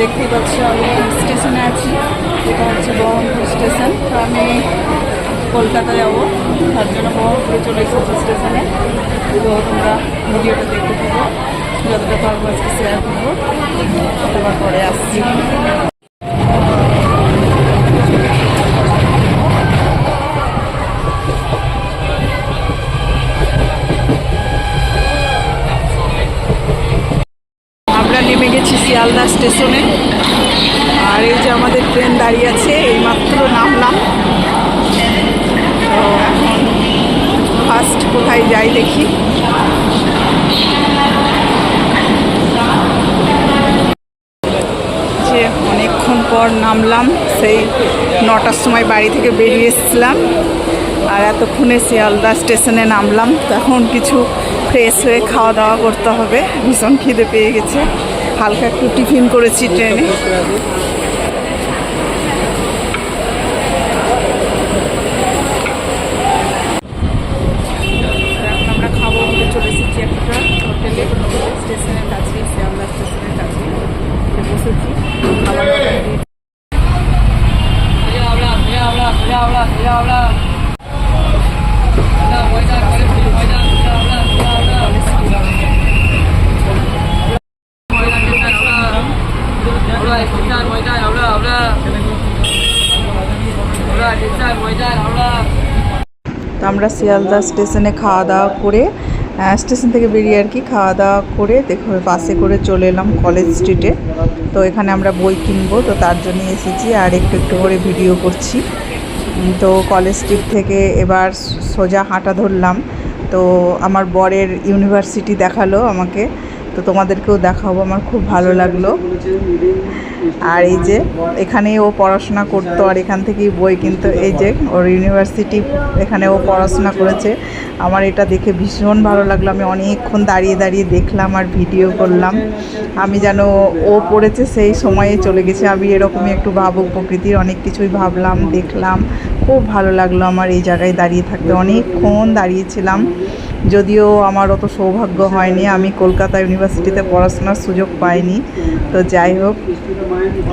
দেখতেই পাচ্ছি আমি স্টেশনে আছি। এটা হচ্ছে বহরমপুর স্টেশন তো আমি কলকাতা যাব। তার জন্য বহরমপুরে চলে এসেছি স্টেশনে তো তোমরা ভিডিওটা দেখতে পাবো যতটা পারব আজকে শেয়ার করব। অতবার পরে আসছি। নেমে গেছি শিয়ালদা স্টেশনে। আর এই যে আমাদের ট্রেন দাঁড়িয়ে আছে এই মাত্র নামলাম। তো ফার্স্ট কোথায় যাই দেখি। যে অনেকক্ষণ পর নামলাম, সেই নটার সময় বাড়ি থেকে বেরিয়ে এসেছিলাম। আর এতক্ষণে শিয়ালদা স্টেশনে নামলাম। তখন কিছু ফ্রেশ হয়ে খাওয়া দাওয়া করতে হবে। ভীষণ খিদে পেয়ে গেছে। হালকা একটু টিফিন করেছি ট্রেনে আমরা খাব বলে চলে এসেছি একটা হোটেলে স্টেশনের কাছে শিয়ালদা স্টেশনের কাছে বসেছি খাবার অর্ডার দিয়ে তো আমরা শিয়ালদা স্টেশনে খাওয়া দাওয়া করে স্টেশন থেকে বেরিয়ে আর কি খাওয়া দাওয়া করে, দেখো বাসে করে চলে এলাম কলেজ স্ট্রিটে। তো এখানে আমরা বই কিনবো, তো তার জন্য এসেছি আর একটু একটু করে ভিডিও করছি। তো কলেজ স্ট্রিট থেকে এবার সোজা হাঁটা ধরলাম। তো আমার বরের ইউনিভার্সিটি দেখাল আমাকে। তো তোমাদেরকেও দেখাবো, আমার খুব ভালো লাগল। আর এই যে, এখানে ও পড়াশোনা করতো, আর এখান থেকেই বই কিন্তু। এই যে, ওর ইউনিভার্সিটি এখানে ও পড়াশোনা করেছে। আমার এটা দেখে ভীষণ ভালো লাগল। আমি অনেকক্ষণ দাঁড়িয়ে দাঁড়িয়ে দেখলাম আর ভিডিও করলাম। আমি যেন ও পড়েছে, সেই সময়ে চলে গেছে। আমি এরকমই একটু ভাবুক প্রকৃতির, অনেক কিছুই ভাবলাম, দেখলাম। খুব ভালো লাগল আমার এই জায়গায় দাঁড়িয়ে থাকতে। অনেকক্ষণ দাঁড়িয়েছিলাম। যদিও আমার অত সৌভাগ্য হয়নি, আমি কলকাতা ইউনিভার্সিটিতে পড়াশোনার সুযোগ পাইনি। তো যাই হোক,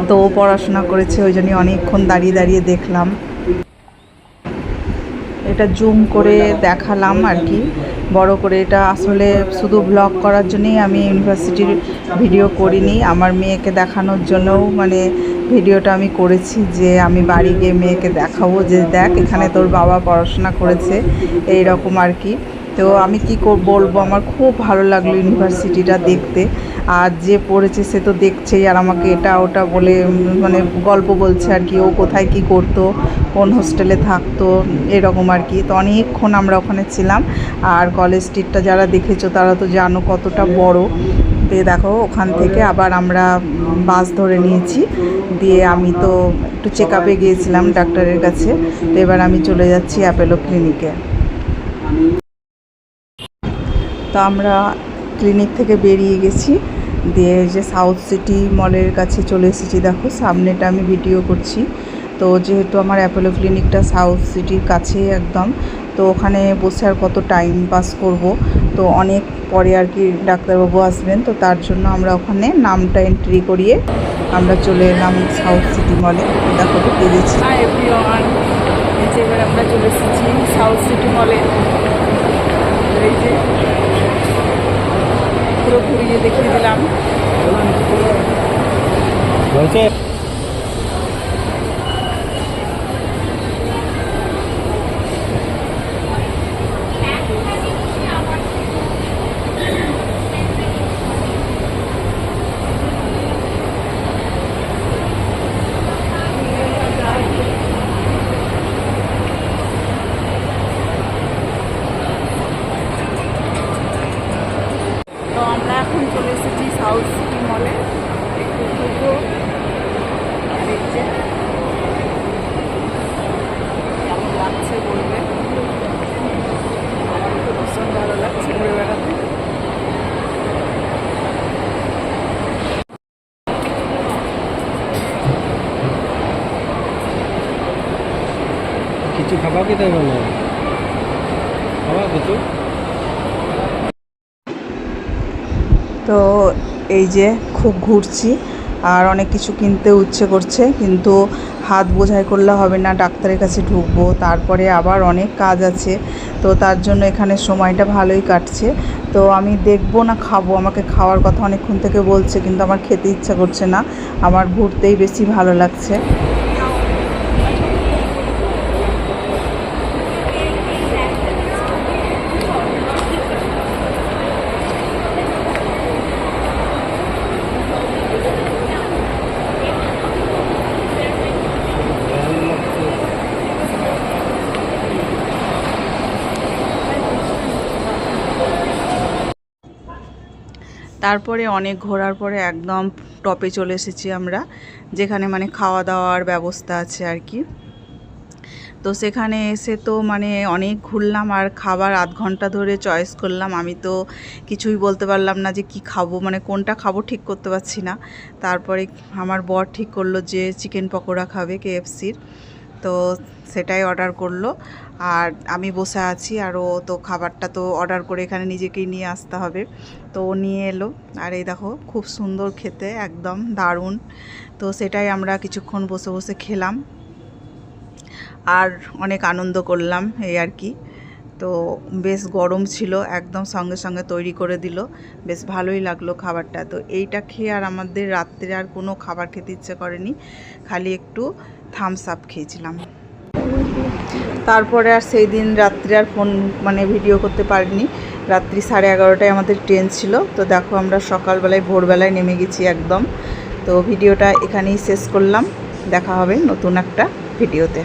তো ও পড়াশোনা করেছে, ওই জন্যই অনেকক্ষণ দাঁড়িয়ে দাঁড়িয়ে দেখলাম। এটা জুম করে দেখালাম আর কি। বড় করে এটা আসলে শুধু ব্লগ করার জন্যই আমি ইউনিভার্সিটির ভিডিও করিনি, আমার মেয়েকে দেখানোর জন্যও মানে ভিডিওটা আমি করেছি যে আমি বাড়ি গিয়ে মেয়েকে দেখাবো যে দেখ এখানে তোর বাবা পড়াশোনা করেছে এই রকম আর কি। তো আমি কি বলব? আমার খুব ভালো লাগল ইউনিভার্সিটিটা দেখতে। আর যে পড়েছে সে তো দেখছেই, আর আমাকে এটা ওটা বলে মানে গল্প বলছে আর কি, ও কোথায় কি করতো, কোন হোস্টেলে থাকতো, এরকম আর কি। তো অনেকক্ষণ আমরা ওখানে ছিলাম, আর কলেজ স্ট্রিটটা যারা দেখেছ তারা তো জানো কতটা বড়। দিয়ে দেখো, ওখান থেকে আবার আমরা বাস ধরে নিয়েছি, দিয়ে আমি তো একটু চেক আপে গিয়েছিলাম ডাক্তারের কাছে। তো এবার আমি চলে যাচ্ছি অ্যাপেলো ক্লিনিকে। তো আমরা ক্লিনিক থেকে বেরিয়ে গেছি। দিয়ে যে সাউথ সিটি মলের কাছে চলে এসেছি। দেখো, সামনেটা আমি ভিডিও করছি। তো যেহেতু আমার অ্যাপোলো ক্লিনিকটা সাউথ সিটির কাছেই একদম, তো ওখানে বসে আর কত টাইম পাস করব? তো অনেক পরে আর কি ডাক্তারবাবু আসবেন, তো তার জন্য আমরা ওখানে নামটা এন্ট্রি করিয়ে আমরা চলে এলাম সাউথ সিটি মলে দেখো, ঢুকে গেছি। আমরা চলে এসেছি সাউথ সিটি মলে ঘুরিয়ে দেখিয়ে দিলাম তো আমরা এখন চলে এসেছি সাউথ সিটি মলে একটু ঘুরবো আর এই যে কেমন লাগছে বলবে আমার তো ভীষণ ভালো লাগছে ঘুরে বেড়াতে কিছু খাবা কি তাই কিছু? তো এই যে খুব ঘুরছি, আর অনেক কিছু কিনতে ইচ্ছে করছে, কিন্তু হাত বোঝাই করলে হবে না, ডাক্তারের কাছে ঢুকবো, তারপরে আবার অনেক কাজ আছে, তো তার জন্য এখানে সময়টা ভালোই কাটছে। তো আমি দেখব না খাব, আমাকে খাওয়ার কথা অনেকক্ষণ থেকে বলছে, কিন্তু আমার খেতে ইচ্ছা করছে না, আমার ঘুরতেই বেশি ভালো লাগছে। তারপরে অনেক ঘোরার পরে একদম টপে চলে এসেছি আমরা, যেখানে মানে খাওয়া দাওয়ার ব্যবস্থা আছে আর কি। তো সেখানে এসে তো মানে অনেক ঘুরলাম আর খাবার আধ ঘণ্টা ধরে চয়েস করলাম। আমি তো কিছুই বলতে পারলাম না যে কি খাব মানে কোনটা খাব ঠিক করতে পারছি না। তারপরে আমার বর ঠিক করল যে চিকেন পকোড়া খাবে কেএফসির তো সেটাই অর্ডার করল। আর আমি বসে আছি আর ও তো খাবারটা তো অর্ডার করে এখানে নিজেকেই নিয়ে আসতে হবে। তো ও নিয়ে এলো। আর এই দেখো, খুব সুন্দর খেতে, একদম দারুণ। তো সেটাই আমরা কিছুক্ষণ বসে বসে খেলাম। আর অনেক আনন্দ করলাম এই আর কি। তো বেশ গরম ছিল, একদম সঙ্গে সঙ্গে তৈরি করে দিল। বেশ ভালোই লাগল খাবারটা। তো এইটা খেয়ে আর আমাদের রাত্রে আর কোনো খাবার খেতে ইচ্ছে করেনি। খালি একটু থামস আপ খেয়েছিলাম। তারপরে আর সেই দিন রাত্রি আর ফোন মানে ভিডিও করতে পারিনি। রাত্রি সাড়ে এগারোটায় আমাদের ট্রেন ছিল। তো দেখো আমরা সকালবেলায়, ভোরবেলায় নেমে গেছি একদম। তো ভিডিওটা এখানেই শেষ করলাম। দেখা হবে নতুন একটা ভিডিওতে